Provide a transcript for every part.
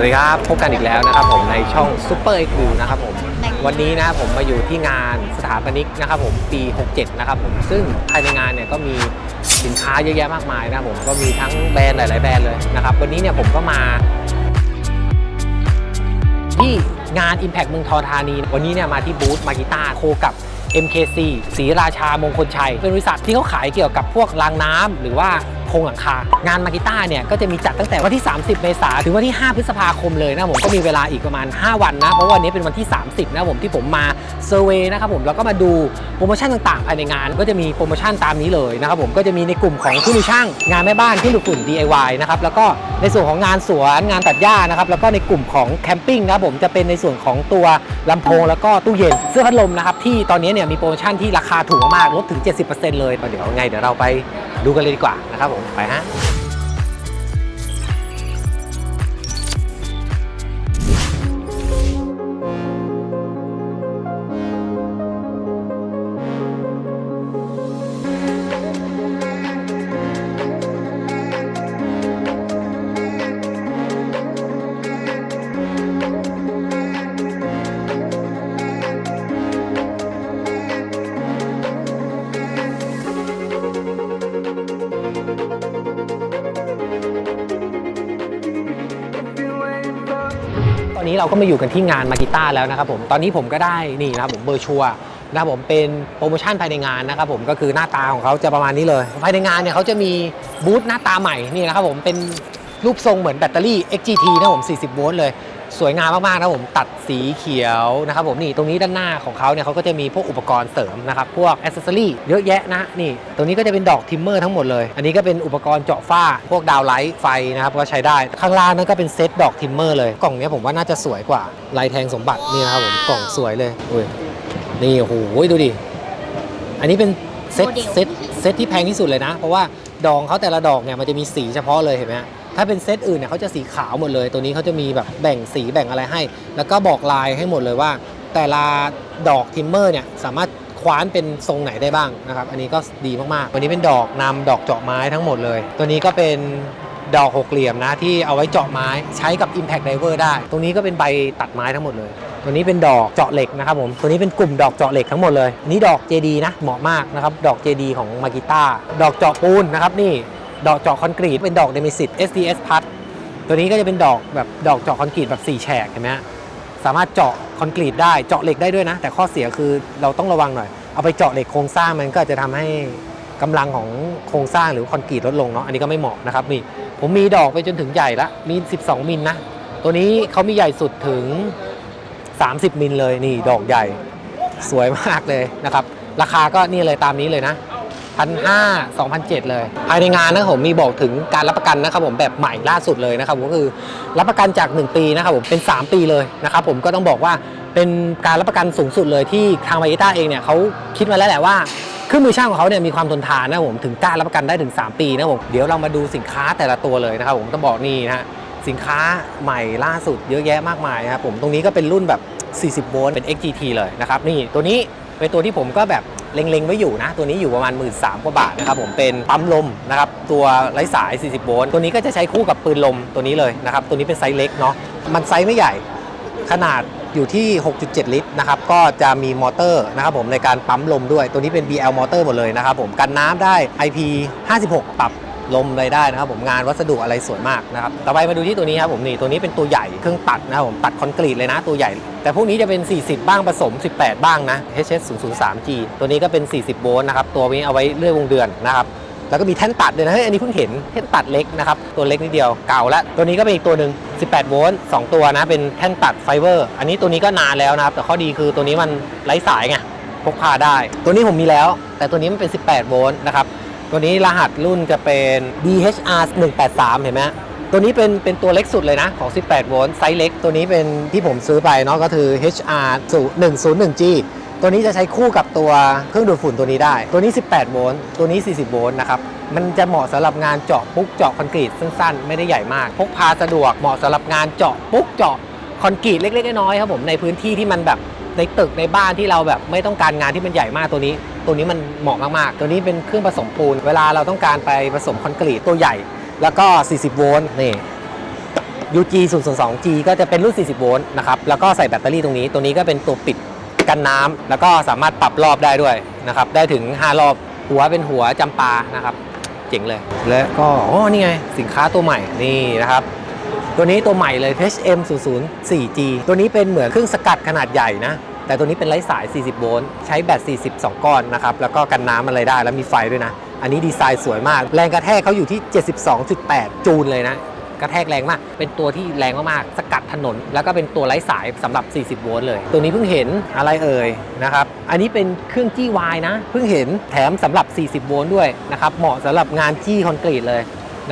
วัสดีครับ พบกันอีกแล้วนะครับผมในช่อง Super X View นะครับผมวันนี้นะครับผมมาอยู่ที่งานสถาปนิกนะครับผมปี 67 นะครับผมซึ่งภายในงานเนี่ยก็มีสินค้าเยอะแยะมากมายนะครับผมก็มีทั้งแบรนด์หลาย ๆ แบรนด์เลยนะครับวันนี้เนี่ยผมก็มาที่งาน Impact เมืองทองธานี วันนี้เนี่ยมาที่บูธมากิต้าโคกับ MKC ศรีราชามงคลชัย เป็นบริษัทที่เขาขายเกี่ยวกับพวกรางน้ำหรือว่าโครงหลังคา งานมากิต้าเนี่ยก็จะมีจัดตั้งแต่วันที่ 30 เมษายนถึงวันที่ 5 พฤษภาคมเลยนะผมก็มีเวลาอีกประมาณ 5 วันนะเพราะวันนี้เป็นวันที่ 30 นะผมที่ผมมาเซอร์เวยนะครับผมแล้วก็มาดูโปรโมชั่นต่างๆภายในงาน ก็จะมีโปรโมชั่นตามนี้เลยนะครับผมก็จะมีในกลุ่มของผู้มือช่างงานแม่บ้านที่ดูดฝุ่น DIY นะครับแล้วก็ในส่วนของงานสวนงานตัดหญ้านะครับแล้วก็ในกลุ่มของแคมปิ้งนะครับผมจะเป็นในส่วนของตัวลำโพงแล้วก็ตู้เย็นเสื้อพัดลมนะครับที่ตอนนี้เนี่ยมีโปรโมชั่นที่ราคาถูกมากๆลดถึง 70%เลยเดี๋ยวไงเดี๋ยวเราไป ดูกันเลยดีกว่านะครับผมไปฮะ นี้เราก็มาอยู่กันที่งานมากิต้าแล้วนะครับผมตอนนี้ผมก็ได้นี่นะครับผมเบอร์ชัวนะครับผมเป็นโปรโมชั่นภายในงานนะครับผมก็คือหน้าตาของเขาจะประมาณนี้เลย ภายในงานเนี่ยเขาจะมีบูธหน้าตาใหม่นี่นะครับผมเป็นรูปทรงเหมือนแบตเตอรี่ XGT นะครับผม 40 โวลต์เลย สวยงามมากๆนะครับผมตัดสีเขียวนะครับผมนี่ตรงนี้ด้านหน้าของเขาเนี่ยเขาก็จะมีพวกอุปกรณ์เสริมนะครับพวกอ c เซสซอรี่เยอะแยะนะนี่ ตรงนี้ก็จะเป็นดอกทิมเมอร์ทั้งหมดเลย อันนี้ก็เป็นอุปกรณ์เจาะฝ้า พวกดาวไลท์ไฟนะครับก็ใช้ได้ ข้างล่างนั่นก็เป็นเซตดอกทิมเมอร์เลย กล่องเนี้ยผมว่าน่าจะสวยกว่าลายแทงสมบัตินี่นะครับผมกล่องสวยเลยอุ้ยนี่โอ้โหดูดิอันนี้เป็นเซตโมเดลเซตเซตที่แพงที่สุดเลยนะ เพราะว่าดองเขาแต่ละดอกเนี่ยมันจะมีสีเฉพาะเลยเห็นไหมฮะ ถ้าเป็นเซตอื่นเนี่ยเขาจะสีขาวหมดเลย ตัวนี้เขาจะมีแบบแบ่งสีแบ่งอะไรให้ แล้วก็บอกลายให้หมดเลยว่า แต่ละดอกทิมเมอร์เนี่ยสามารถคว้านเป็นทรงไหนได้บ้างนะครับ อันนี้ก็ดีมากๆ วันนี้เป็นดอกนำดอกเจาะไม้ทั้งหมดเลย ตัวนี้ก็เป็นดอกหกเหลี่ยมนะที่เอาไว้เจาะไม้ใช้กับ Impact Diver ได้ ตรงนี้ก็เป็นใบตัดไม้ทั้งหมดเลย ตัวนี้เป็นดอกเจาะเหล็กนะครับผม ตัวนี้เป็นกลุ่มดอกเจาะเหล็กทั้งหมดเลย นี่ดอก JD นะเหมาะมากนะครับ ดอก JD ของมากิต้า ดอกเจาะปูนนะครับนี่ ดอกเจาะคอนกรีตเป็นดอกเดมิสิต SDS พัดตัวนี้ก็จะเป็นดอกแบบดอกเจาะคอนกรีตแบบ4แฉกเห็นไหมฮะสามารถเจาะคอนกรีตได้เจาะเหล็กได้ด้วยนะ แต่ข้อเสียคือเราต้องระวังหน่อย เอาไปเจาะเหล็กโครงสร้างมันก็จะทำให้กำลังของโครงสร้างหรือคอนกรีตลดลงเนาะอันนี้ก็ไม่เหมาะนะครับนี่ผมมีดอกไปจนถึงใหญ่ละมี 12 มิลนะ ตัวนี้เขามีใหญ่สุดถึง 30 มิลเลยนี่ดอกใหญ่ สวยมากเลยนะครับ ราคาก็นี่เลยตามนี้เลยนะ พันห้าสองพันเลย ภายในงานนะครับผมมีบอกถึงการรับประกันนะครับผมแบบใหม่ล่าสุดเลยนะครับก็คือรับประกันจาก 1 ปีนะครับผมเป็น 3 ปีเลยนะครับผมก็ต้องบอกว่าเป็นการรับประกันสูงสุดเลยที่ทางมา i ต้าเองเนี่ยเขาคิดมาแล้วแหละว่าเครื่องมือช่างของเขาเนี่ยมีความทนทานนะครับผมถึงกล้ารับประกันได้ถึง 3 ปีนะครับผมเดี๋ยวเรามาดูสินค้าแต่ละตัวเลยนะครับผมต้องบอกนี่นะฮะสินค้าใหม่ล่าสุดเยอะแยะมากมายนะครับผมตรงนี้ก็เป็นรุ่นแบบ 40 โวลต์เป็น XGT เลยนะครับนี่ตัวนี้เป็นตัวที่ผมก็แบบ เล็งๆไว้อยู่นะ ตัวนี้อยู่ประมาณ 1 3ื่นกว่าบาทนะครับผมเป็นปั๊มลมนะครับตัวไร้สาย 40 โวลต์ตัวนี้ก็จะใช้คู่กับปืนลมตัวนี้เลยนะครับตัวนี้เป็นไซส์เล็กเนาะมันไซส์ไม่ใหญ่ขนาดอยู่ที่ 6.7 ลิตรนะครับก็จะมีมอเตอร์นะครับผมในการปั๊มลมด้วยตัวนี้เป็น BL มอเตอร์หมดเลยนะครับผมกันน้ำได้ IP 56 ปรับ ลมอะไรได้นะครับผมงานวัสดุอะไรสวยมากนะครับต่อไปมาดูที่ตัวนี้ครับผมนี่ตัวนี้เป็นตัวใหญ่เครื่องตัดนะครับผมตัดคอนกรีตเลยนะตัวใหญ่ แต่พวกนี้จะเป็น 40 บ้างผสม 18 บ้างนะ HS 0 0 3 G ตัวนี้ก็เป็น 40 โวลต์นะครับตัวนี้เอาไว้เลื่อยวงเดือนนะครับแล้วก็มีแท่นตัดด้วยนะเฮ้ยอันนี้เพิ่งเห็นแท่นตัดเล็กนะครับตัวเล็กนิดเดียวเก่าแล้วตัวนี้ก็เป็นอีกตัวหนึ่ง18 โวลต์2ตัวนะเป็นแท่นตัดไฟเบอร์ อันนี้ตัวนี้ก็นานแล้วนะครับแต่ข้อดีคือตัวนี้มันไร้สายไงพกพาได้ ตัวนี้ผมมีแล้ว แต่ตัวนี้มันเป็น 18 โวลต์นะครับ ตัวนี้รหัสรุ่นจะเป็น DHR 183 เห็นไหมตัวนี้เป็นเป็นตัวเล็กสุดเลยนะ ของ 18 โวลต์ไซส์เล็ก ตัวนี้เป็นที่ผมซื้อไปเนาะก็คือ HR 101G ตัวนี้จะใช้คู่กับตัวเครื่องดูดฝุ่นตัวนี้ได้ ตัวนี้ 18 โวลต์ ตัวนี้ 40 โวลต์นะครับ มันจะเหมาะสำหรับงานเจาะปุ๊กเจาะคอนกรีตสั้นๆ ไม่ได้ใหญ่มาก พกพาสะดวก เหมาะสำหรับงานเจาะปุ๊กเจาะคอนกรีตเล็กๆ น้อยๆ ครับผม ในพื้นที่ที่มันแบบ ในตึกในบ้านที่เราแบบไม่ต้องการงานที่มันใหญ่มากตัวนี้ ตัวนี้มันเหมาะมากๆ ตัวนี้เป็นเครื่องผสมปูน เวลาเราต้องการไปผสมคอนกรีตตัวใหญ่ แล้วก็ 40 โวลต์นี่ UG 0 2 G ก็จะเป็นรุ่น 40 โวลต์นะครับแล้วก็ใส่แบตเตอรี่ตรงนี้ ตัวนี้ก็เป็นตัวปิดกันน้ำแล้วก็สามารถปรับรอบได้ด้วยนะครับได้ถึง 5 รอบหัวเป็นหัวจำปานะครับเจ๋งเลย และก็อ๋อนี่ไงสินค้าตัวใหม่นี่นะครับตัวนี้ตัวใหม่เลย HM 0 0 4G ตัวนี้เป็นเหมือนเครื่องสกัดขนาดใหญ่นะ แต่ตัวนี้เป็นไร้สาย 40 โวลต์ใช้แบต 42 ก้อนนะครับ แล้วก็กันน้ำอะไรได้แล้วมีไฟด้วยนะ อันนี้ดีไซน์สวยมาก แรงกระแทกเขาอยู่ที่ 72.8 จูลเลยนะ กระแทกแรงมาก เป็นตัวที่แรงมากๆ สกัดถนน แล้วก็เป็นตัวไร้สายสำหรับ 40 โวลต์เลย ตัวนี้เพิ่งเห็นอะไรเอ่ยนะครับ อันนี้เป็นเครื่องจี้วายนะ เพิ่งเห็นแถมสำหรับ 40 โวลต์ด้วยนะครับ เหมาะสำหรับงานจี้คอนกรีตเลย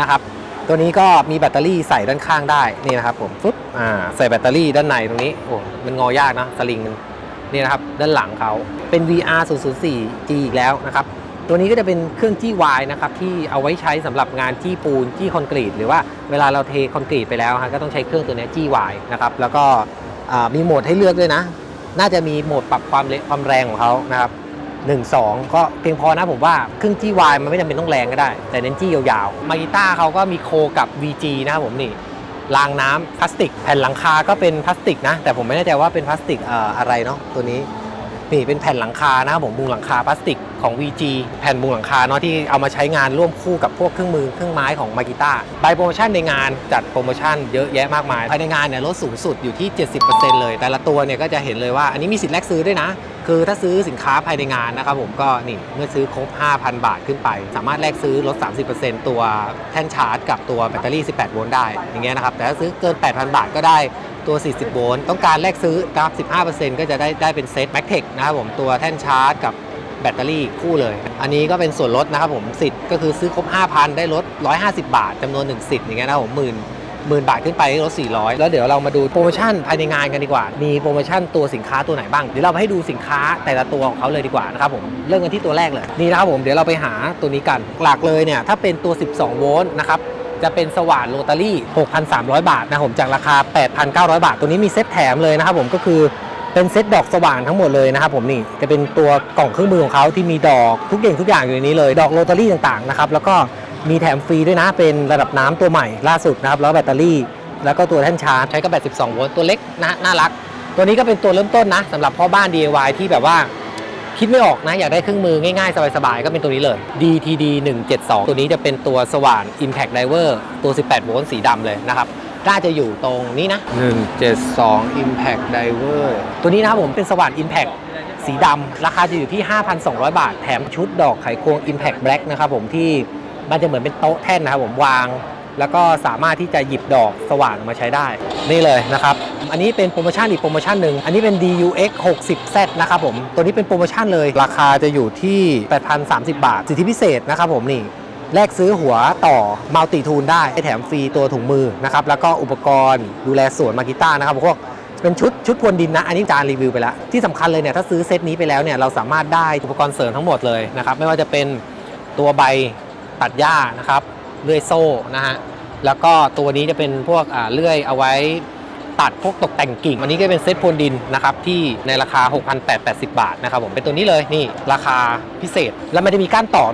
นะครับตัวนี้ก็มีแบตเตอรี่ใส่ด้านข้างได้นี่นะครับผมฟึบอ่าใส่แบตเตอรี่ด้านในตรงนี้โอ้มันงอยากนะสลิงมัน นี่นะครับด้านหลังเขาเป็น VR 004G อีกแล้วนะครับ ตัวนี้ก็จะเป็นเครื่องจี้วายนะครับที่เอาไว้ใช้สำหรับงานจี้ปูนจี้คอนกรีต หรือว่าเวลาเราเทคอนกรีตไปแล้วฮะก็ต้องใช้เครื่องตัวนี้จี้วายนะครับแล้วก็มีโหมดให้เลือกด้วยนะ น่าจะมีโหมดปรับความเละความแรงของเขานะครับ1 2 ก็เพียงพอนะผมว่าเครื่องจี้วายมันไม่จำเป็นต้องแรงก็ได้ แต่เน้นจี้ยาวๆมากิต้าเขาก็มีโคกับ VG นะครับผมนี่ รางน้ำพลาสติก แผ่นหลังคาก็เป็นพลาสติกนะ แต่ผมไม่แน่ใจว่าเป็นพลาสติกเอ่ออะไรเนาะตัวนี้นี่เป็นแผ่นหลังคานะครับผมมุงหลังคาพลาสติกของ VG แผ่นมุงหลังคาเนาะที่เอามาใช้งานร่วมคู่กับพวกเครื่องมือเครื่องไม้ของมากิต้าใบโปรโมชั่นในงานจัดโปรโมชั่นเยอะแยะมากมายภายในงานเนี่ยลดสูงสุดอยู่ที่ 70%เลย แต่ละตัวเนี่ยก็จะเห็นเลยว่าอันนี้มีสิทธิ์แลกซื้อด้วยนะ คือถ้าซื้อสินค้าภายในงานนะครับผมก็นี่เมื่อซื้อครบ 5,000 บาทขึ้นไป สามารถแลกซื้อลด 30%ตัวแท่นชาร์จ กับตัวแบตเตอรี่ 18 โวลต์ได้อย่างเงี้ยนะครับแต่ถ้าซื้อเกิน 8,000 บาทก็ได้ตัว 40 โวลต์ต้องการแลกซื้อกับ15%ก็จะได้ได้เป็นเซต m a c t e c นะครับผมตัวแท่นชาร์จกับแบตเตอรี่คู่เลย อันนี้ก็เป็นส่วนลดนะครับผมสิทธิ์ก็คือซื้อครบ 5,000 ได้ลด 150 บาทจำนวน 1 สิทธิ์อย่างเงี้ยนะครับผมหมื่น หมื่นบาทขึ้นไปได้ลด400 แล้วเดี๋ยวเรามาดูโปรโมชั่นภายในงานกันดีกว่า มีโปรโมชั่นตัวสินค้าตัวไหนบ้าง เดี๋ยวเราไปให้ดูสินค้าแต่ละตัวของเขาเลยดีกว่านะครับผม เริ่มกันที่ตัวแรกเลย นี่นะครับผม เดี๋ยวเราไปหาตัวนี้กัน หลักเลยเนี่ย ถ้าเป็นตัว 12 โวลต์นะครับจะเป็นสว่านโรตารี่ 6,300 บาทนะผมจากราคา 8,900 บาท ตัวนี้มีเซ็ตแถมเลยนะครับผมก็คือเป็นเซ็ตดอกสว่านทั้งหมดเลยนะครับผมนี่จะเป็นตัวกล่องเครื่องมือของเขาที่มีดอกทุกอย่างทุกอย่างอยู่ในนี้เลย ดอกโรตารี่ต่างๆนะครับแล้วก็ มีแถมฟรีด้วยนะเป็นระดับน้ำตัวใหม่ล่าสุดนะครับแล้วแบตเตอรี่ แล้วก็ตัวแท่นชาร์จใช้กับแบต 12 โวลต์ตัวเล็กนะน่ารัก ตัวนี้ก็เป็นตัวเริ่มต้นนะสำหรับพ่อบ้าน DIY ที่แบบว่าคิดไม่ออกนะ อยากได้เครื่องมือง่ายๆ สบายๆ ก็เป็นตัวนี้เลย DTD 172 ตัวนี้จะเป็นตัวสว่าน Impact Diver ตัว 18 โวลต์สีดำเลยนะครับน่าจะอยู่ตรงนี้นะ 172 Impact Diver ตัวนี้นะครับผมเป็นสว่าน Impact สีดำราคาจะอยู่ที่ 5,200 บาท แถมชุดดอกไขควง Impact Black นะครับผมที่ มันจะเหมือนเป็นโต๊ะแท่นนะครับผมวาง แล้วก็สามารถที่จะหยิบดอกสว่านมาใช้ได้ นี่เลยนะครับ อันนี้เป็นโปรโมชั่นอีกโปรโมชั่นหนึ่ง อันนี้เป็น DUX 60Z นะครับผม ตัวนี้เป็นโปรโมชั่นเลย ราคาจะอยู่ที่ 8,030 บาท สิทธิพิเศษนะครับผมนี่แลกซื้อหัวต่อมัลติทูนได้แถมฟรีตัวถุงมือนะครับ แล้วก็อุปกรณ์ดูแลสวนมากิต้านะครับพวกเป็นชุดชุดพรวนดินนะ อันนี้จานรีวิวไปแล้ว ที่สำคัญเลยเนี่ย ถ้าซื้อเซตนี้ไปแล้วเนี่ย เราสามารถได้อุปกรณ์เสริมทั้งหมดเลยนะครับ ไม่ว่าจะเป็นตัวใบ ตัดหญ้านะครับเลื่อยโซ่นะฮะแล้วก็ตัวนี้จะเป็นพวกอ่าเลื่อยเอาไว้ตัดพวกตกแต่งกิ่ง อันนี้ก็เป็นเซตพรวนดินนะครับที่ในราคา 6,880 บาทนะครับผมเป็นตัวนี้เลยนี่ราคาพิเศษ แล้วมันจะมีก้านต่อ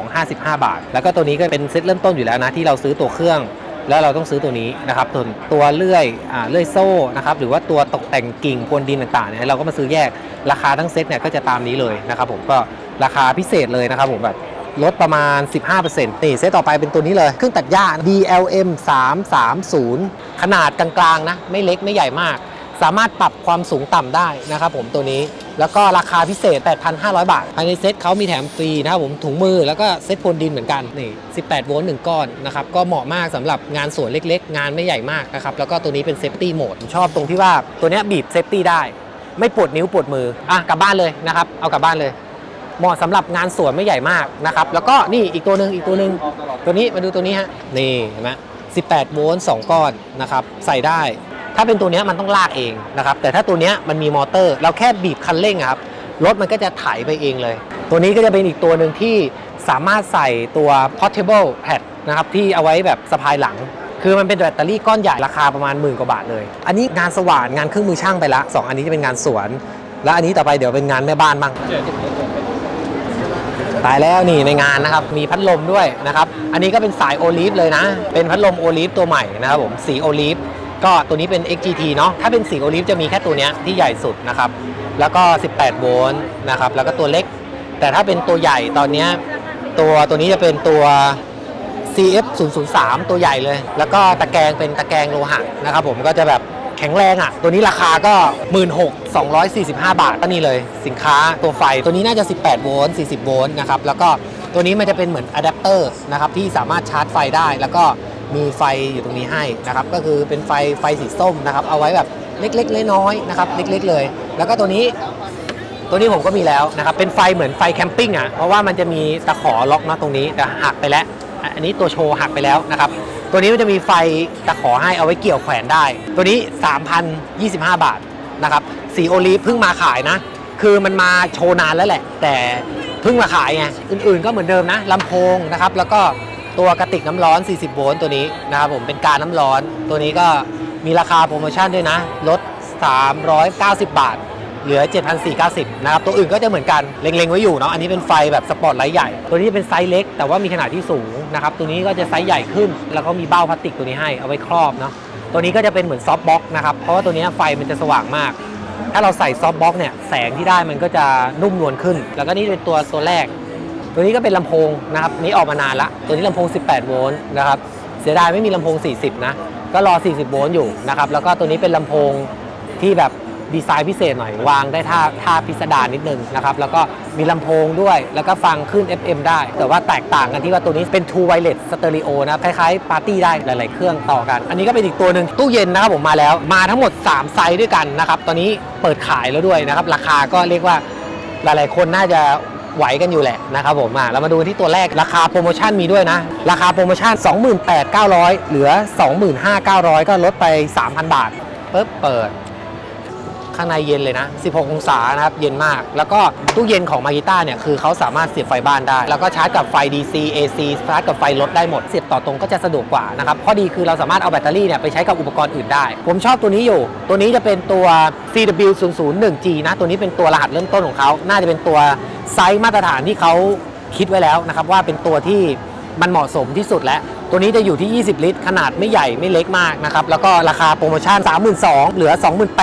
2,255 บาท แล้วก็ตัวนี้ก็เป็นเซตเริ่มต้นอยู่แล้วนะที่เราซื้อตัวเครื่อง แล้วเราต้องซื้อตัวนี้นะครับส่วตัวเลื่อยอ่าเลื่อยโซ่นะครับหรือว่าตัวตกแต่งกิ่งพรวนดินต่างๆเนี่ยเราก็มาซื้อแยกราคาทั้งเซตเนี่ยก็จะตามนี้เลยนะครับผมก็ราคาพิเศษเลยนะครับผมแบบ ลดประมาณ 15%นี่เซตต่อไปเป็นตัวนี้เลย เครื่องตัดหญ้า DLM 330 ขนาดกลางๆนะ ไม่เล็กไม่ใหญ่มาก สามารถปรับความสูงต่ำได้นะครับผมตัวนี้ แล้วก็ราคาพิเศษ 8,500 บาท ภายในเซตเขามีแถมฟรีนะครับผมถุงมือแล้วก็เซตพรวนดินเหมือนกัน นี่ 18 โวลต์1ก้อนนะครับ ก็เหมาะมากสำหรับงานสวนเล็กๆ งานไม่ใหญ่มากนะครับ แล้วก็ตัวนี้เป็นเซฟตี้โหมด ชอบตรงที่ว่าตัวนี้บีบเซฟตี้ได้ ไม่ปวดนิ้วปวดมือ อะกลับบ้านเลยนะครับ เอากลับบ้านเลย เหมาะสำหรับงานสวนไม่ใหญ่มากนะครับ แล้วก็นี่อีกตัวหนึ่งอีกตัวหนึ่งตัวนี้มาดูตัวนี้ฮะนี่เห็นไหม18 โวลต์2ก้อนนะครับใส่ได้ ถ้าเป็นตัวนี้มันต้องลากเองนะครับแต่ถ้าตัวนี้มันมีมอเตอร์ เราแค่บีบคันเร่งครับรถมันก็จะไถไปเองเลย ตัวนี้ก็จะเป็นอีกตัวหนึ่งที่สามารถใส่ตัว portable pad นะครับที่เอาไว้แบบสะพายหลัง คือมันเป็นแบตเตอรี่ก้อนใหญ่ราคาประมาณหมื่นกว่าบาทเลย อันนี้งานสว่านงานเครื่องมือช่างไปละสองอันนี้จะเป็นงานสวน แล้วอันนี้ต่อไปเดี๋ยวเป็นงานแม่บ้านบ้าง ตายแล้วนี่ในงานนะครับ มีพัดลมด้วยนะครับ อันนี้ก็เป็นสายโอลิฟเลยนะ เป็นพัดลมโอลิฟตัวใหม่นะครับผมสีโอลิฟก็ตัวนี้เป็น XGT เนาะถ้าเป็นสีโอลิฟจะมีแค่ตัวนี้ที่ใหญ่สุดนะครับ แล้วก็ 18 โวลต์นะครับ แล้วก็ตัวเล็ก แต่ถ้าเป็นตัวใหญ่ตอนนี้ตัวตัวนี้จะเป็นตัว CF 0 0 3 ตัวใหญ่เลย แล้วก็ตะแกรงเป็นตะแกรงโลหะนะครับผมก็จะแบบ แข็งแรงอะ ตัวนี้ราคาก็ 16,245 บาทก็นี่เลย สินค้าตัวไฟตัวนี้น่าจะ 18 โวลต์ 40 โวลต์นะครับ แล้วก็ตัวนี้มันจะเป็นเหมือนอะแดปเตอร์นะครับที่สามารถชาร์จไฟได้ แล้วก็มีไฟอยู่ตรงนี้ให้นะครับ ก็คือเป็นไฟไฟสีส้มนะครับ เอาไว้แบบเล็กๆน้อยๆนะครับ เล็กๆเลย แล้วก็ตัวนี้ตัวนี้ผมก็มีแล้วนะครับ เป็นไฟเหมือนไฟแคมปิ้งอะ เพราะว่ามันจะมีตะขอล็อกนะตรงนี้แต่หักไปแล้ว อันนี้ตัวโชว์หักไปแล้วนะครับ ตัวนี้มันจะมีไฟตะขอให้เอาไว้เกี่ยวแขวนได้ ตัวนี้ 3,025 บาทนะครับ สีโอลีฟเพิ่งมาขายนะ คือมันมาโชว์นานแล้วแหละ แต่เพิ่งมาขายไง อื่นๆก็เหมือนเดิมนะลำโพงนะครับ แล้วก็ตัวกระติกน้ำร้อน 40 โวลต์ตัวนี้นะครับผมเป็นการน้ำร้อน ตัวนี้ก็มีราคาโปรโมชั่นด้วยนะ ลด 390 บาท เหลือ 7,490 นะครับ ตัวอื่นก็จะเหมือนกัน เล็งๆ ไว้อยู่เนาะ อันนี้เป็นไฟแบบสปอร์ตไลท์ใหญ่ ตัวนี้เป็นไซส์เล็ก แต่ว่ามีขนาดที่สูงนะครับ ตัวนี้ก็จะไซส์ใหญ่ขึ้น แล้วก็มีเบ้าพลาสติกตัวนี้ให้ เอาไว้ครอบเนาะ ตัวนี้ก็จะเป็นเหมือนซอฟต์บ็อกนะครับ เพราะว่าตัวนี้ไฟมันจะสว่างมาก ถ้าเราใส่ซอฟต์บ็อกเนี่ย แสงที่ได้มันก็จะนุ่มนวลขึ้น แล้วก็นี่เป็นตัวตัวแรก ตัวนี้ก็เป็นลำโพงนะครับ นี่ออกมานานละ ตัวนี้ลำโพง 18 โวลต์นะครับ เสียดายไม่มีลำโพง 40 นะ ก็รอ 40 โวลต์อยู่นะครับ แล้วก็ตัวนี้เป็นลำโพงที่แบบ ดีไซน์พิเศษหน่อย วางได้ท่าท่าพิสดารนิดนึงนะครับ แล้วก็มีลำโพงด้วย แล้วก็ฟังขึ้น FM ได้ แต่ว่าแตกต่างกันที่ว่าตัวนี้เป็น True Wireless Stereo นะคล้ายๆปาร์ตี้ได้หลาย ๆ เครื่องต่อกัน อันนี้ก็เป็นอีกตัวหนึ่งตู้เย็นนะครับผมมาแล้ว มาทั้งหมด 3 ไซส์ด้วยกันนะครับ ตอนนี้เปิดขายแล้วด้วยนะครับ ราคาก็เรียกว่าหลาย ๆ คนน่าจะไหวกันอยู่แหละนะครับผมอะเรามาดูที่ตัวแรกราคาโปรโมชั่นมีด้วยนะ ราคาโปรโมชั่น 28,900 เหลือ 25,900 ก็ลดไป 3,000 บาทปึ๊บเปิด ข้างในเย็นเลยนะ 16 องศานะครับ เย็นมาก แล้วก็ตู้เย็นของมากิต้าเนี่ย คือเขาสามารถเสียบไฟบ้านได้ แล้วก็ชาร์จกับไฟ DC AC ชาร์จกับไฟรถได้หมด เสียบต่อตรงก็จะสะดวกกว่านะครับ ข้อดีคือเราสามารถเอาแบตเตอรี่เนี่ยไปใช้กับอุปกรณ์อื่นได้ ผมชอบตัวนี้อยู่ ตัวนี้จะเป็นตัว CW 0 0 1 G นะ ตัวนี้เป็นตัวรหัสเริ่มต้นของเขา น่าจะเป็นตัวไซส์มาตรฐานที่เขาคิดไว้แล้วนะครับว่าเป็นตัวที่มันเหมาะสมที่สุดแล้ว ตัวนี้จะอยู่ที่ 20 ลิตร ขนาดไม่ใหญ่ไม่เล็กมากนะครับ แล้วก็ราคาโปรโมชั่น 32,000เหลือ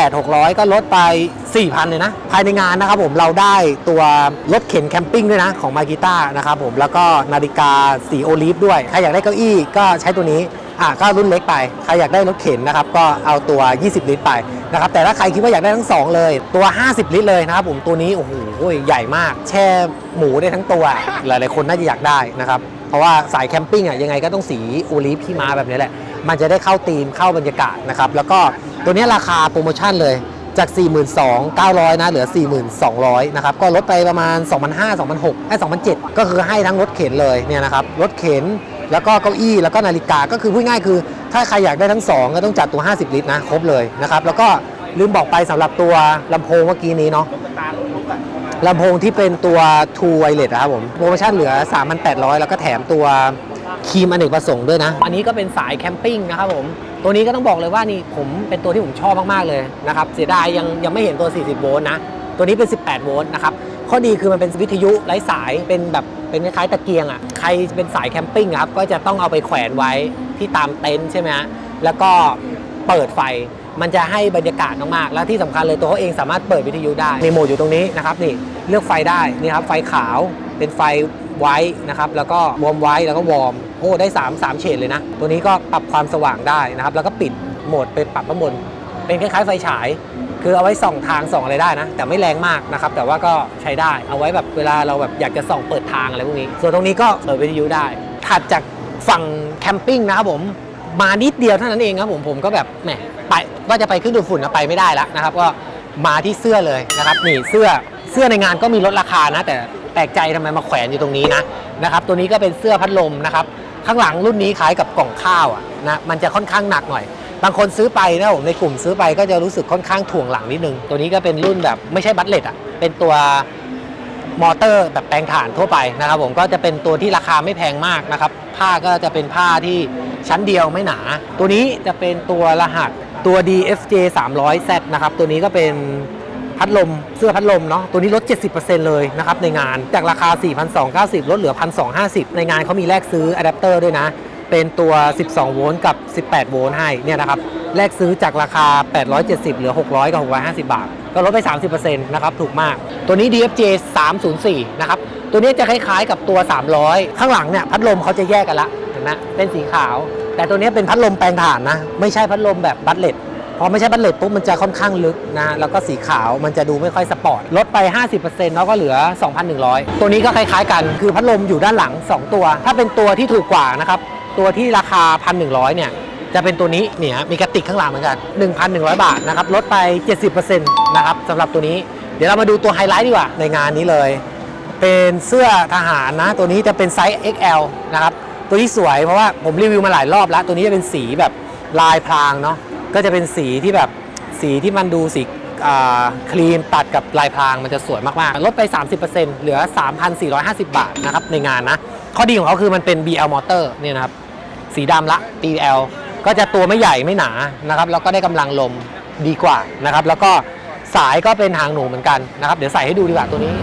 28,600 ก็ลดไป 4,000 เลยนะ ภายในงานนะครับผมเราได้ตัวรถเข็นแคมปิ้งด้วยนะ ของมากิต้านะครับผมแล้วก็นาฬิกาสีโอลิฟด้วย ใครอยากได้เก้าอี้ก็ใช้ตัวนี้อะก็รุ่นเล็กไป ใครอยากได้รถเข็นนะครับ ก็เอาตัว 20 ลิตรไปนะครับ แต่ถ้าใครคิดว่าอยากได้ทั้ง 2 เลย ตัว 50 ลิตรเลยนะครับผม ตัวนี้ โอ้โห ใหญ่มาก แช่หมูได้ทั้งตัว หลายๆ คนน่าจะอยากได้นะครับ เพราะว่าสายแคมปิ้งอะยังไงก็ต้องสีโอลิฟที่มาแบบนี้แหละ มันจะได้เข้าธีมเข้าบรรยากาศนะครับ แล้วก็ตัวนี้ราคาโปรโมชั่นเลยจาก 42,900 นะ เหลือ 42,000 นะครับ ก็ลดไปประมาณ 2,500 2,600ไอ้2,700 ก็คือให้ทั้งรถเข็นเลยเนี่ยนะครับ รถเข็น แล้วก็เก้าอี้ แล้วก็นาฬิกา ก็คือพูดง่ายคือ ถ้าใครอยากได้ทั้ง 2 ก็ต้องจัดตัว 50 ลิตรนะ ครบเลยนะครับ แล้วก็ลืมบอกไปสำหรับตัวลำโพงเมื่อกี้นี้เนาะ ลำโพงที่เป็นตัว True Wireless นะครับผม โปรโมชั่นเหลือ 3,800 แล้วก็แถมตัวครีมอเนกประสงค์ด้วยนะ อันนี้ก็เป็นสายแคมปิ้งนะครับผม ตัวนี้ก็ต้องบอกเลยว่านี่ผมเป็นตัวที่ผมชอบมาก ๆ เลยนะครับ เสียดายยังยังไม่เห็นตัว 40 โวลต์นะ ตัวนี้เป็น 18 โวลต์นะครับ ข้อดีคือมันเป็นวิทยุไร้สาย เป็นแบบเป็นคล้ายๆตะเกียงอะ ใครเป็นสายแคมปิ้งครับ ก็จะต้องเอาไปแขวนไว้ที่ตามเต็นท์ใช่ไหมฮะ แล้วก็เปิดไฟ มันจะให้บรรยากาศมากๆ แล้วที่สำคัญเลยตัวเขาเองสามารถเปิดวิทยุได้ในโหมดอยู่ตรงนี้นะครับนี่เลือกไฟได้นี่ครับไฟขาวเป็นไฟไว้นะครับแล้วก็วอร์มไว้แล้วก็วอร์มโอ้ได้3 3เฉดเลยนะ ตัวนี้ก็ปรับความสว่างได้นะครับ แล้วก็ปิดโหมดไปปรับข้างบนเป็นคล้ายๆไฟฉาย คือเอาไว้ส่องทางส่องอะไรได้นะ แต่ไม่แรงมากนะครับ แต่ว่าก็ใช้ได้เอาไว้แบบเวลาเราแบบอยากจะส่องเปิดทางอะไรพวกนี้ ส่วนตรงนี้ก็เปิดวิทยุได้ถัดจากฝั่งแคมปิ้งนะครับผมมานิดเดียวเท่านั้นเองครับผมผมก็แบบแหมไป ว่าจะไปขึ้นดูดฝุ่นนะไปไม่ได้แล้วนะครับ ก็มาที่เสื้อเลยนะครับนี่เสื้อเสื้อในงานก็มีลดราคานะ แต่แปลกใจทำไมมาแขวนอยู่ตรงนี้นะนะครับ ตัวนี้ก็เป็นเสื้อพัดลมนะครับข้างหลังรุ่นนี้คล้ายกับกล่องข้าวอะนะมันจะค่อนข้างหนักหน่อย บางคนซื้อไปนะผมในกลุ่มซื้อไปก็จะรู้สึกค่อนข้างถ่วงหลังนิดนึง ตัวนี้ก็เป็นรุ่นแบบไม่ใช่บัตเลตอะเป็นตัวมอเตอร์แบบแปลงถ่านทั่วไปนะครับ ผมก็จะเป็นตัวที่ราคาไม่แพงมากนะครับ ผ้าก็จะเป็นผ้าที่ชั้นเดียวไม่หนา ตัวนี้จะเป็นตัวรหัส ตัว DFJ 300Z นะครับ ตัวนี้ก็เป็นพัดลมเสื้อพัดลมเนาะตัวนี้ลด 70%เลยนะครับในงานจากราคา 4,290 ลดเหลือ 1,250 ในงานเขามีแลกซื้ออะแดปเตอร์ด้วยนะ เป็นตัว 12 โวลต์กับ 18 โวลต์ให้เนี่ยนะครับแลกซื้อจากราคา 870 เหลือ 600 กับ 650 บาท ก็ลดไป 30%นะครับถูกมาก ตัวนี้ DFJ 304 นะครับ ตัวนี้จะคล้ายๆกับตัว 300 ข้างหลังเนี่ยพัดลมเขาจะแยกกันละ นไหมเป็นสีขาว แต่ตัวนี้เป็นพัดลมแปลงถ่านนะ ไม่ใช่พัดลมแบบบัตเลตพอไม่ใช่บัตเลตปุ๊บมันจะค่อนข้างลึกนะแล้วก็สีขาวมันจะดูไม่ค่อยสปอร์ตลดไป 50%แล้วก็เหลือ 2,100 ตัวนี้ก็คล้ายๆกัน คือพัดลมอยู่ด้านหลัง 2 ตัว ถ้าเป็นตัวที่ถูกกว่านะครับตัวที่ราคา 1,100 เนี่ยจะเป็นตัวนี้เนี่ยมีกระติกข้างหลังเหมือนกัน 1,100 บาทนะครับลดไป 70%นะครับสำหรับตัวนี้ เดี๋ยวเรามาดูตัวไฮไลท์ดีกว่าในงานนี้เลย เป็นเสื้อทหารนะ ตัวนี้จะเป็นไซส์ XL นะครับ ตัวนี้สวยเพราะว่าผมรีวิวมาหลายรอบแล้ว ตัวนี้จะเป็นสีแบบลายพรางเนาะก็จะเป็นสีที่แบบสีที่มันดูสีครีมตัดกับลายพรางมันจะสวยมากๆ ลดไป 30%เหลือ 3,450 บาทนะครับในงานนะ ข้อดีของเขาคือมันเป็น BL Motor เนี่ยนะครับ สีดำละ BL ก็จะตัวไม่ใหญ่ไม่หนานะครับ แล้วก็ได้กำลังลมดีกว่านะครับ แล้วก็สายก็เป็นหางหนูเหมือนกันนะครับ เดี๋ยวใส่ให้ดูดีกว่าตัวนี้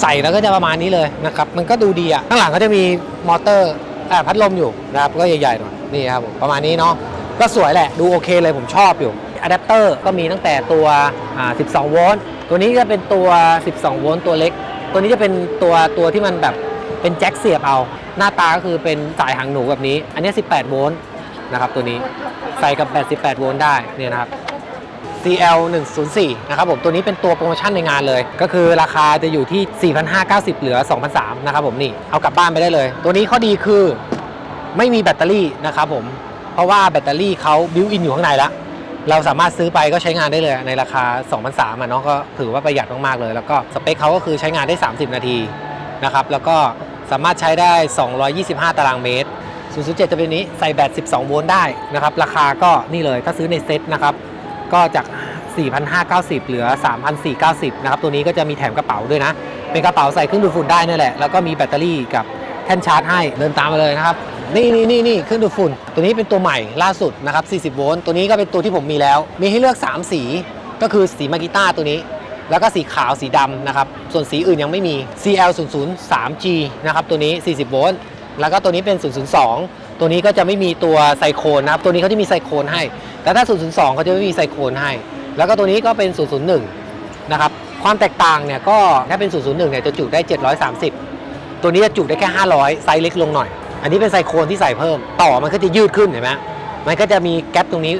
ใส่แล้วก็จะประมาณนี้เลยนะครับ มันก็ดูดีอะ ข้างหลังก็จะมีมอเตอร์อ่าพัดลมอยู่นะครับ ก็ใหญ่ๆหน่อย นี่ครับผมประมาณนี้เนาะ ก็สวยแหละ ดูโอเคเลยผมชอบอยู่อะแดปเตอร์ก็มีตั้งแต่ตัว 12 โวลต์ ตัวนี้จะเป็นตัว 12 โวลต์ตัวเล็ก ตัวนี้จะเป็นตัวตัวที่มันแบบเป็นแจ็คเสียบเอา หน้าตาก็คือเป็นสายหางหนูแบบนี้ อันนี้ 18 โวลต์นะครับตัวนี้ ใส่กับ 88 โวลต์ได้เนี่ยนะครับ CL 104นะครับผมตัวนี้เป็นตัวโปรโมชั่นในงานเลย ก็คือราคาจะอยู่ที่ 4,590 เหลือ 2,300นะครับผมนี่เอากลับบ้านไปได้เลย ตัวนี้ข้อดีคือไม่มีแบตเตอรี่นะครับผมเพราะว่าแบตเตอรี่เขาบิวอินอยู่ข้างในแล้วเราสามารถซื้อไปก็ใช้งานได้เลยในราคา 2,300อะเนาะก็ถือว่าประหยัดมาก ๆ เลย แล้วก็สเปคเขาก็คือใช้งานได้ 30 นาทีนะครับ แล้วก็สามารถใช้ได้ 225 ตารางเมตร007จะเป็นนี้ใส่แบต 12 โวลต์ได้นะครับ ราคาก็นี่เลยถ้าซื้อในเซ็ตนะครับ ก็จาก 4,590 เหลือ 3,490 นะครับ ตัวนี้ก็จะมีแถมกระเป๋าด้วยนะ เป็นกระเป๋าใส่เครื่องดูดฝุ่นได้นั่นแหละ แล้วก็มีแบตเตอรี่กับแท่นชาร์จให้ เดินตามมาเลยนะครับ นี่นี่นี่นี่เครื่องดูดฝุ่น ตัวนี้เป็นตัวใหม่ล่าสุดนะครับ 40 โวลต์ ตัวนี้ก็เป็นตัวที่ผมมีแล้ว มีให้เลือก 3 สี ก็คือสีมากิต้าตัวนี้ แล้วก็สีขาวสีดำนะครับ ส่วนสีอื่นยังไม่มี CL 0 0 3 G นะครับ ตัวนี้ 40 โวลต์ แล้วก็ตัวนี้เป็น 002 ตัวนี้ก็จะไม่มีตัวไซโคนนะครับ ตัวนี้เขาจะมีไซโคนให้ แต่ถ้า 002 เขาจะไม่มีไซโคนให้ แล้วก็ตัวนี้ก็เป็น 001 นะครับ ความแตกต่างเนี่ยก็ถ้าเป็น 001 เนี่ยจะจุได้ 730 ตัวนี้จะจุได้แค่ 500 ไซส์เล็กลงหน่อย อันนี้เป็นไซโคนที่ใส่เพิ่ม ต่อมันก็จะยืดขึ้นเห็นไหมมันก็จะมีแก๊ปตรงนี้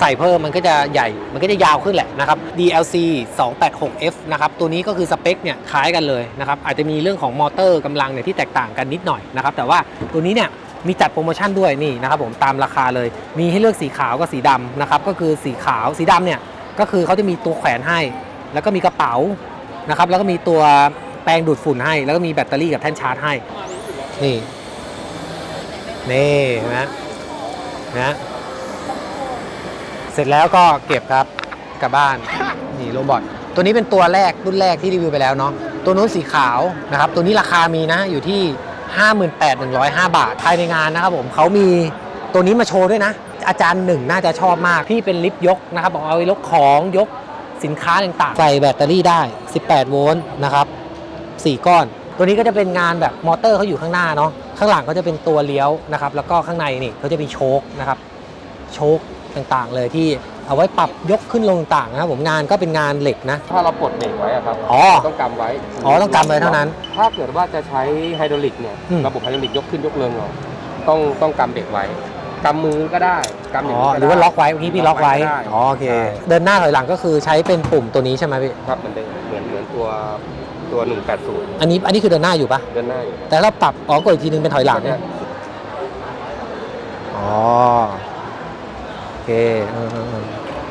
ใส่เพิ่มมันก็จะใหญ่ มันก็จะยาวขึ้นแหละนะครับ DLC 286F นะครับ ตัวนี้ก็คือสเปคเนี่ยคล้ายกันเลยนะครับ อาจจะมีเรื่องของมอเตอร์กำลังเนี่ยที่แตกต่างกันนิดหน่อยนะครับ แต่ว่าตัวนี้เนี่ย มีจัดโปรโมชั่นด้วยนี่นะครับผมตามราคาเลย มีให้เลือกสีขาวกับสีดำนะครับก็คือสีขาวสีดำเนี่ยก็คือเขาจะมีตัวแขวนให้ แล้วก็มีกระเป๋านะครับแล้วก็มีตัวแปรงดูดฝุ่นให้ แล้วก็มีแบตเตอรี่กับแท่นชาร์จให้ นี่นี่เห็นไหมนะเสร็จแล้วก็เก็บครับกลับบ้านนี่โรบอทตัวนี้เป็นตัวแรกรุ่นแรกที่รีวิวไปแล้วเนาะตัวนู้นสีขาวนะครับตัวนี้ราคามีนะอยู่ที่ 58,105 บาท ภายในงานนะครับผมเขามีตัวนี้มาโชว์ด้วยนะ อาจารย์หนึ่งน่าจะชอบมาก ที่เป็นลิฟต์ยกนะครับบอกเอาไว้ยกของยกสินค้าต่างๆ ใส่แบตเตอรี่ได้ 18 โวลต์นะครับ 4 ก้อน ตัวนี้ก็จะเป็นงานแบบมอเตอร์เขาอยู่ข้างหน้าเนาะ ข้างหลังก็จะเป็นตัวเลี้ยวนะครับ แล้วก็ข้างในนี่เขาจะมีโชคนะครับ โชคต่างๆเลยที่ เอาไว้ปรับยกขึ้นลงต่างๆนะครับผมงานก็เป็นงานเหล็กนะ ถ้าเราปลดเบรกไว้อะครับอ๋อ ต้องกำไว้อ๋อต้องกำไว้เท่านั้นถ้าเกิดว่าจะใช้ไฮดรอลิกเนี่ยอืม ระบบไฮดรอลิกยกขึ้นยกลงเราต้องต้องกำเบรกไว้กำมือก็ได้กำอย่าอ๋งอนี้ก็ได้ หรือว่าล็อกไว้เมื่อกี้พี่ล็อกไว้ได้อ๋อโอเค ใช่ เดินหน้าถอยหลังก็คือใช้เป็นปุ่มตัวนี้ใช่ไหมพี่ครับเหมือนเดิมเหมือนเหมือนตัวตัว 180 อันนี้อันนี้คือเดินหน้าอยู่ปะเดินหน้าอยู่แต่เราปรับอ๋อกดอีกทีนึงเป็นถอยหลัง เนี่ยอ๋อโอ เคออ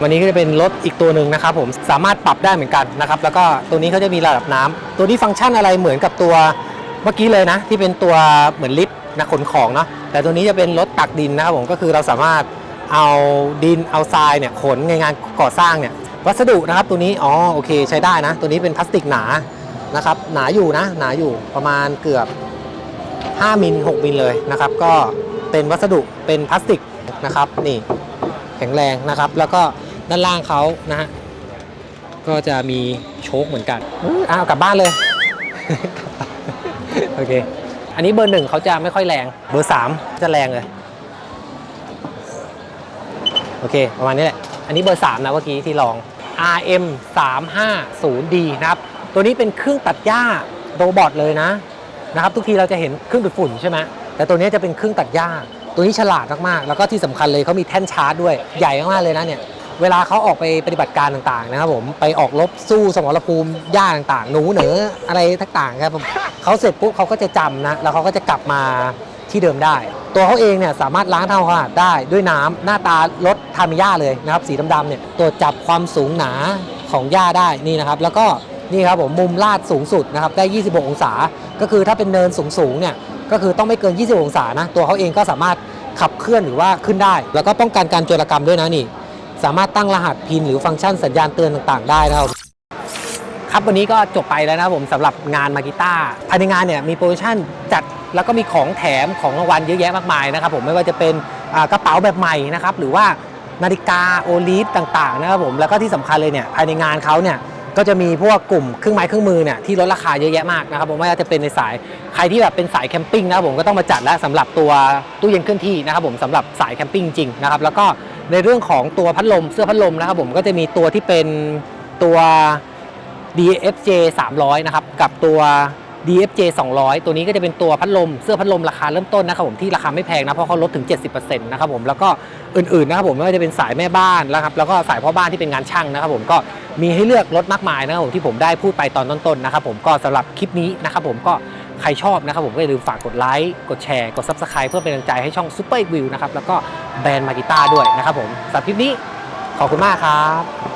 วันนี้ก็จะเป็นรถอีกตัวหนึ่งนะครับผมสามารถปรับได้เหมือนกันนะครับ แล้วก็ตัวนี้เขาจะมีระดับน้ำตัวนี้ฟังก์ชันอะไรเหมือนกับตัวเมื่อกี้เลยนะ ที่เป็นตัวเหมือนลิฟต์นะขนของเนาะแต่ตัวนี้จะเป็นรถตักดินนะครับผมก็คือเราสามารถเอาดินเอาทรายเนี่ยขนในงานก่อสร้างเนี่ยวัสดุนะครับตัวนี้อ๋อโอเคใช้ได้นะ ตัวนี้เป็นพลาสติกหนานะครับหนาอยู่นะหนาอยู่ประมาณเกือบ 5มิล6มิลเลยนะครับ ก็เป็นวัสดุเป็นพลาสติกนะครับนี่ แข็งแรงนะครับ แล้วก็ด้านล่างเขานะฮะก็จะมีโชคเหมือนกันอ้าวกลับบ้านเลย โอเค อันนี้เบอร์หนึ่งเขาจะไม่ค่อยแรง เบอร์สามจะแรงเลย โอเค ประมาณนี้แหละ อันนี้เบอร์3นะเมื่อกี้ที่ลอง RM 3 5 0 D นะครับ ตัวนี้เป็นเครื่องตัดหญ้าโรบอทเลยนะนะครับ ทุกทีเราจะเห็นเครื่องดูดฝุ่นใช่ไหมแต่ตัวนี้จะเป็นเครื่องตัดหญ้า ตัวนี้ฉลาดมากๆ แล้วก็ที่สำคัญเลยเขามีแท่นชาร์จด้วยใหญ่มากๆเลยนะเนี่ยเวลาเขาออกไปปฏิบัติการต่างๆนะครับผมไปออกรบสู้สมรภูมิหญ้าต่างๆ หนูเหนืออะไรต่างๆครับผมเขาเสร็จปุ๊บเขาก็จะจำนะแล้วเขาก็จะกลับมาที่เดิมได้ ตัวเขาเองเนี่ยสามารถล้างทำความสะอาดได้ด้วยน้ำหน้าตารถทามิยาเลยนะครับสีดำๆเนี่ยตรวจจับความสูงหนาของหญ้าได้นี่นะครับ แล้วก็นี่ครับผมมุมลาดสูงสุดนะครับได้ 26 องศา ก็คือถ้าเป็นเนินสูงๆเนี่ย ก็คือต้องไม่เกิน26องศานะ ตัวเขาเองก็สามารถขับเคลื่อนหรือว่าขึ้นได้ แล้วก็ป้องกันการโจรกรรมด้วยนะนี่ สามารถตั้งรหัสพินหรือฟังก์ชันสัญญาณเตือนต่างๆ ได้นะครับครับวันนี้ก็จบไปแล้วนะผมสำหรับงานมากิต้าภายในงานเนี่ยมีโปรโมชั่นจัดแล้วก็มีของแถมของรางวัลเยอะแยะมากมายนะครับผมไม่ว่าจะเป็นกระเป๋าแบบใหม่นะครับหรือว่านาฬิกาโอลิฟต่างๆนะครับผมแล้วก็ที่สำคัญเลยเนี่ยภายในงานเขาเนี่ย ก็จะมีพวกกลุ่มเครื่องไม้เครื่องมือเนี่ยที่ลดราคาเยอะแยะมากนะครับผมไม่ว่าจะเป็นในสายใครที่แบบเป็นสายแคมปิ้งนะครับผมก็ต้องมาจัดแล้วสำหรับตัวตู้เย็นเคลื่อนที่นะครับผมสำหรับสายแคมปิ้งจริงนะครับแล้วก็ในเรื่องของตัวพัดลมเสื้อพัดลมนะครับผมก็จะมีตัวที่เป็นตัว DFJ 300 นะครับ กับตัว DFJ 200 ตัวนี้ก็จะเป็นตัวพัดลม เสื้อพัดลมราคาเริ่มต้นนะครับผมที่ราคาไม่แพงนะ เพราะเขาลดถึง 70%นะครับผมแล้วก็อื่นๆนะครับผมไม่ว่าจะเป็นสายแม่บ้านแล้วครับแล้วก็สายพ่อบ้านที่เป็นงานช่างนะครับผมก็มีให้เลือกรถมากมายนะครับผมที่ผมได้พูดไปตอนต้นๆนะครับผมก็สำหรับคลิปนี้นะครับผมก็ใครชอบนะครับผมก็อย่าลืมฝากกดไลค์กดแชร์กด Subscribe เพื่อเป็นกำลังใจให้ช่อง Super View นะครับแล้วก็แบรนด์มากิต้าด้วยนะครับผมสำหรับคลิปนี้ขอบคุณมากครับ